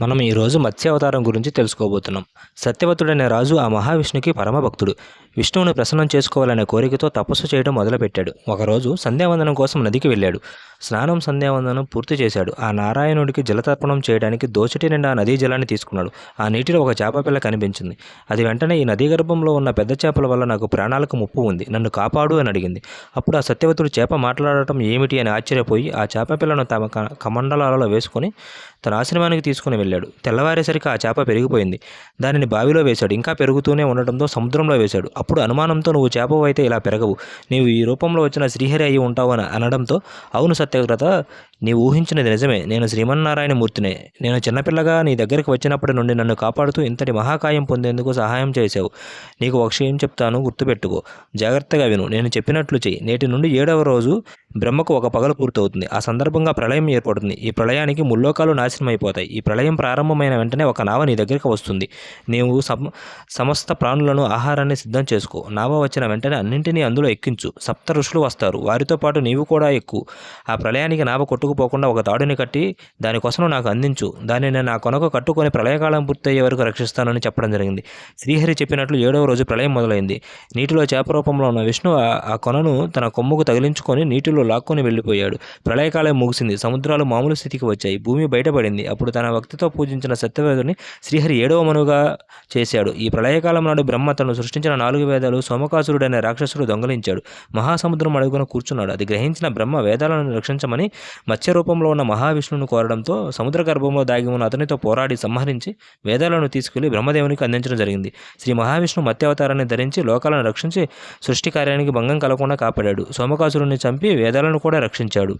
మనం ఈరోజు మత్స్య అవతారం గురించి తెలుసుకోబోతున్నాం. సత్యవతుడనే రాజు ఆ మహావిష్ణుకి పరమభక్తుడు. విష్ణువుని ప్రసన్నం చేసుకోవాలనే కోరికతో తపస్సు చేయడం మొదలుపెట్టాడు. ఒకరోజు సంధ్యావందనం కోసం నదికి వెళ్ళాడు. స్నానం సంధ్యావందనం పూర్తి చేశాడు. ఆ నారాయణుడికి జలతర్పణం చేయడానికి దోచటి నిండా నదీ జలాన్ని తీసుకున్నాడు. ఆ నీటిలో ఒక చేపపిల్ల కనిపించింది. అది వెంటనే ఈ నదీ గర్భంలో ఉన్న పెద్ద చేపల వల్ల నాకు ప్రాణాలకు ముప్పు ఉంది. నన్ను కాపాడు అని అడిగింది. అప్పుడు ఆ సత్యవతుడు చేప మాట్లాడటం ఏమిటి అని ఆశ్చర్యపోయి ఆ చేపపిల్లను తమ క- కమండలాలలో వేసుకొని తన ఆశ్రమానికి తీసుకుని వెళ్ళాడు. తెల్లవారేసరికి ఆ చేప పెరిగిపోయింది. దానిని బావిలో వేశాడు. ఇంకా పెరుగుతూనే ఉండటంతో సముద్రంలో వేశాడు. అప్పుడు అనుమానంతో నువ్వు చేపవైతే ఇలా పెరగవు. నీవు ఈ రూపంలో వచ్చిన శ్రీహరి అయి ఉంటావు అని అనడంతో అవును సత్యవ్రత నీవు ఊహించినది నిజమే. నేను శ్రీమన్నారాయణమూర్తినే. నేను చిన్నపిల్లగా నీ దగ్గరికి వచ్చినప్పటి నుండి నన్ను కాపాడుతూ ఇంతటి మహాకాయం పొందేందుకు సహాయం చేశావు. నీకు ఒక విషయం చెప్తాను గుర్తుపెట్టుకో. జాగ్రత్తగా విను. నేను చెప్పినట్లు చెయ్యి. నేటి నుండి ఏడవ రోజు బ్రహ్మకు ఒక పగలు పూర్తవుతుంది. ఆ సందర్భంగా ప్రళయం ఏర్పడుతుంది. ఈ ప్రళయానికి ముల్లోకాలు నాశనం అయిపోతాయి ఈ ప్రళయం ప్రారంభమైన వెంటనే ఒక నావ నీ దగ్గరికి వస్తుంది. నీవు సమస్త ప్రాణులను ఆహారాన్ని సిద్ధం చేసుకో. నావ వచ్చిన వెంటనే అన్నింటినీ అందులో ఎక్కించు. సప్త ఋషులు వస్తారు. వారితో పాటు నీవు కూడా ఎక్కు. ఆ ప్రళయానికి నావ కొట్టుకుపోకుండా ఒక తాడుని కట్టి దానికోసం నాకు అందించు. దానిని నా కొనకు కట్టుకొని ప్రళయకాలం పూర్తయ్యే వరకు రక్షిస్తానని చెప్పడం జరిగింది. శ్రీహరి చెప్పినట్లు ఏడవ రోజు ప్రళయం మొదలైంది. నీటిలో చేప రూపంలో ఉన్న విష్ణు ఆ- కొనను తన కొమ్ముకు తగిలించుకొని నీటిలో లాక్కొని వెళ్ళిపోయాడు. ప్రళయకాలం ముగిసింది. సముద్రాలు మామూలు స్థితికి వచ్చాయి. భూమి బయటపడింది. అప్పుడు తన భక్తితో పూజించిన సత్యవేదుని శ్రీహరి ఏడవ మనుగా చేశాడు. ఈ ప్రళయకాలం నాడు బ్రహ్మ తను సృష్టించిన నాలుగు వేదాలు సోమకాసురుడైన రాక్షసుడు దొంగలించాడు. మహాసముద్రం అడుగున కూర్చున్నాడు. అది గ్రహించిన బ్రహ్మ వేదాలను రక్షించమని మత్స్య రూపంలో ఉన్న మహావిష్ణువును కోరడంతో సముద్ర గర్భంలో దాగి ఉన్న అతనితో పోరాడి సంహరించి వేదాలను తీసుకెళ్ళి బ్రహ్మదేవునికి అందించడం జరిగింది. శ్రీ మహావిష్ణు మత్స్యావతారాన్ని ధరించి లోకాలను రక్షించి సృష్టి కార్యానికి భంగం కలగకుండా కాపాడాడు. సోమకాసురుని చంపి వేదాలను కూడా రక్షించాడు.